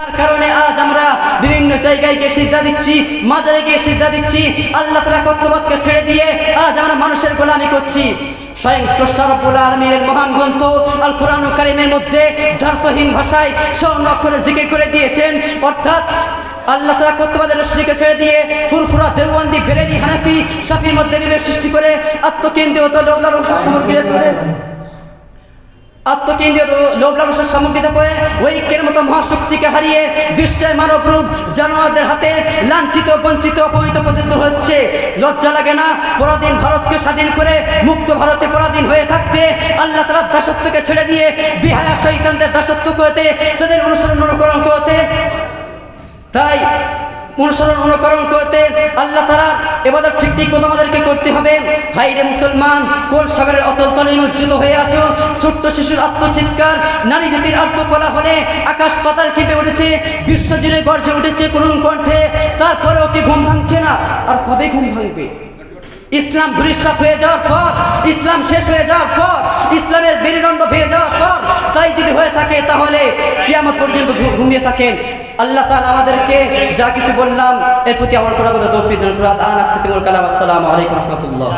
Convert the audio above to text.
তার কারণে আজ আমরা বিভিন্ন জায়গায় গিয়ে সিদ্ধা দিচ্ছি, মাজারে গিয়ে সিদ্ধা দিচ্ছি, আল্লাহ তালা কর্তব্যকে ছেড়ে দিয়ে আজ আমরা মানুষের গোলামি করছি। স্বয়ং স্রষ্টা রব্বুল আলমীর মহান গ্রন্থ আল কোরআন কারিমের মধ্যে ধার্তহীন ভাষায় স্বর্ণ অক্ষরে জিকির করে দিয়েছেন। অর্থাৎ আল্লাহ তালা কর্তবাদের রশ্মিকে ছেড়ে দিয়ে ফুরফুরা দেওয়ান্দি বেরেলি, হানাফি, সাফির মধ্যে বিবেক সৃষ্টি করে আত্মকেন্দ্রীয় লোকলা আত্মকেন্দ্রীয় লোভলালসার সামগ্রীতে পেয়ে ঐক্যের মতো মহাশক্তিকে হারিয়ে বিশ্বের মানব রূপ জানোয়ারদের হাতে লাঞ্ছিত, বঞ্চিত অপমিত পতিত হচ্ছে। লজ্জা লাগে না, পরাধীন ভারতকে স্বাধীন করে মুক্ত ভারতে পরাধীন হয়ে থাকতে। আল্লাহ তালার দাসত্বকে ছেড়ে দিয়ে বিহায়া শৈতানদের দাসত্ব করতে, তাদের অনুসরণ অনুকরণ করতে। তাই অনুসরণ অনুকরণ করতে আল্লাহ তালা এবারে ঠিক ঠিক মতো আমাদেরকে করতে হবে। হাই রে মুসলমান, কোন সাগরের অতল তলে নিমজ্জিত হয়ে আছো? ছোট্ট শিশুর আত্মচিৎকার, নারী জাতির আত্মকলা হলে আকাশ পাতাল কেঁপে উঠেছে বিশ্বজুড়ে গর্জে উঠেছে করুণ কণ্ঠে, তারপরেও কি ঘুম ভাঙছে না? আর কবে ঘুম ভাঙবে? ইসলাম ধূলিসাৎ হয়ে যাওয়ার পর, ইসলাম শেষ হয়ে যাওয়ার পর, ইসলামের মেরুদণ্ড হয়ে যাওয়ার পর, তাই যদি হয়ে থাকে তাহলে কিয়ামত পর্যন্ত ঘুমিয়ে থাকেন। আল্লাহ তাআলা আমাদেরকে যা কিছু বললাম, এর প্রতি আমার করার কথা তৌফিক দান করুন। আল্লাহ আনাকতিমুল কালাম। আসসালামু আলাইকুম রহমতুল্লাহ।